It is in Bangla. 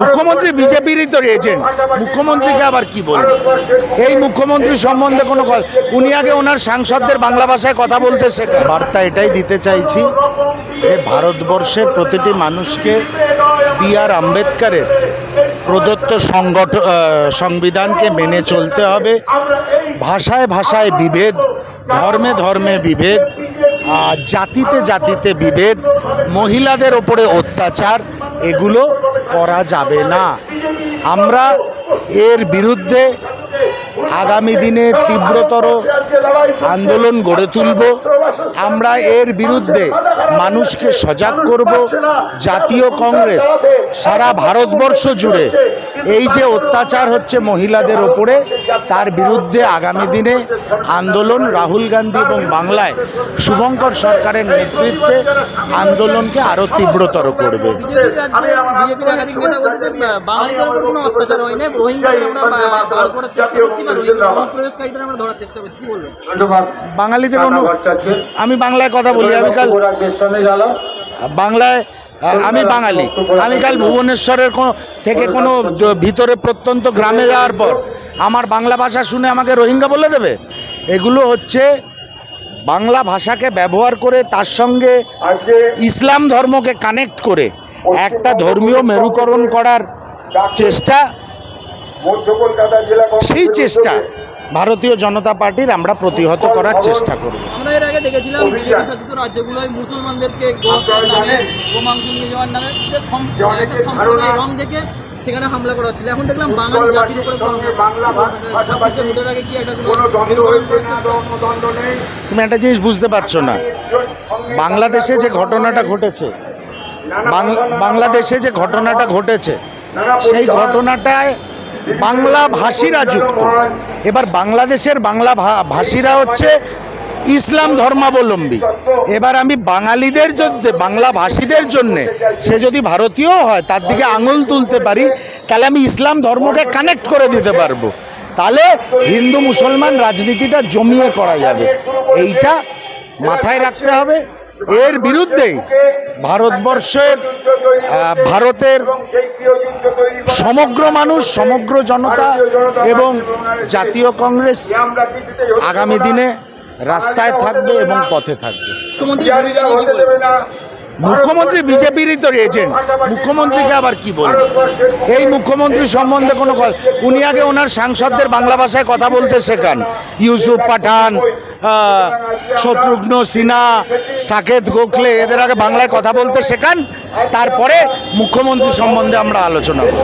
মুখ্যমন্ত্রী বিজেপিরই তো এজেন্ট মুখ্যমন্ত্রীকে আবার কি বলব? এই মুখ্যমন্ত্রী সম্বন্ধে কোনো উনি আগে ওনার সাংসদদের বাংলা ভাষায় কথা বলতে শেখা বার্তা এটাই দিতে চাইছি যে ভারতবর্ষের প্রতিটি মানুষকে বি আর আম্বেদকারের প্রদত্ত সংগঠন সংবিধানকে মেনে চলতে হবে। ভাষায় ভাষায় বিভেদ, ধর্মে ধর্মে বিভেদ জাতিতে জাতিতে বিভেদ, মহিলাদের ওপরে অত্যাচার এগুলো করা যাবে না। আমরা এর বিরুদ্ধে আগামী দিনে তীব্রতর আন্দোলন গড়ে তুলব। আমরা এর বিরুদ্ধে মানুষকে সজাগ করব। জাতীয় কংগ্রেস সারা ভারতবর্ষ জুড়ে এই যে অত্যাচার হচ্ছে মহিলাদের ওপরে তার বিরুদ্ধে আগামী দিনে আন্দোলন রাহুল গান্ধী এবং বাংলায় শুভঙ্কর সরকারের নেতৃত্বে আন্দোলনকে আরও তীব্রতর করবে। বাঙালিদের আমি বাংলায় কথা বলি আমি কাল বাংলায় আমি বাঙালি। আমি কাল ভুবনেশ্বরের কোনো থেকে কোনো ভিতরে প্রত্যন্ত গ্রামে যাওয়ার পর আমার বাংলা ভাষা শুনে আমাকে রোহিঙ্গা বলে দেবে? এগুলো হচ্ছে বাংলা ভাষাকে ব্যবহার করে তার সঙ্গে ইসলাম ধর্মকে কানেক্ট করে একটা ধর্মীয় মেরুকরণ করার চেষ্টা সেই চেষ্টা ভারতীয় জনতা পার্টির আমরা প্রতিহত করার চেষ্টা করব। আমরা এর আগে দেখেছিলাম শাসিত রাজ্যগুলোয় মুসলমানদেরকে গোহত্যার নামে গোমাংস নিয়ে যাওয়ার নামে যে সম- একটা সম্প্রদায়ের রং দেখে সেখানে হামলা করা হচ্ছিল। এখন দেখলাম বাঙালি জাতির উপরে? তুমি একটা জিনিস বুঝতে পারছ না। বাংলাদেশে যে ঘটনাটা ঘটেছে বাং- বাংলাদেশে যে ঘটনাটা ঘটেছে সেই ঘটনাটায় বাংলা ভাষীরা যুক্ত। এবার বাংলাদেশের বাংলা ভাষীরা হচ্ছে ইসলাম ধর্মাবলম্বী। এবার আমি বাঙালিদের বাংলা ভাষীদের জন্যে সে যদি ভারতীয় হয়, তার দিকে আঙুল তুলতে পারি, তাহলে আমি ইসলাম ধর্মকে কানেক্ট করে দিতে পারব। তাহলে হিন্দু মুসলমান রাজনীতিটা জমিয়ে করা যাবে। এইটা মাথায় রাখতে হবে। এর বিরুদ্ধেই ভারতবর্ষের ভারতের সমগ্র মানুষ সমগ্র জনতা এবং জাতীয় কংগ্রেস আগামী দিনে রাস্তায় থাকবে এবং পথে থাকবে। মুখ্যমন্ত্রী বিজেপিরই তো এজেন্ট মুখ্যমন্ত্রীকে আবার কি বলব? এই মুখ্যমন্ত্রী সম্বন্ধে কোনো উনি আগে ওনার সাংসদদের বাংলা ভাষায় কথা বলতে শেখান। ইউসুফ পাঠান শত্রুঘ্ন সিনহা, সাকেত গোখলে, এদের আগে বাংলায় কথা বলতে শেখান। তারপরে মুখ্যমন্ত্রী সম্বন্ধে আমরা আলোচনা করব।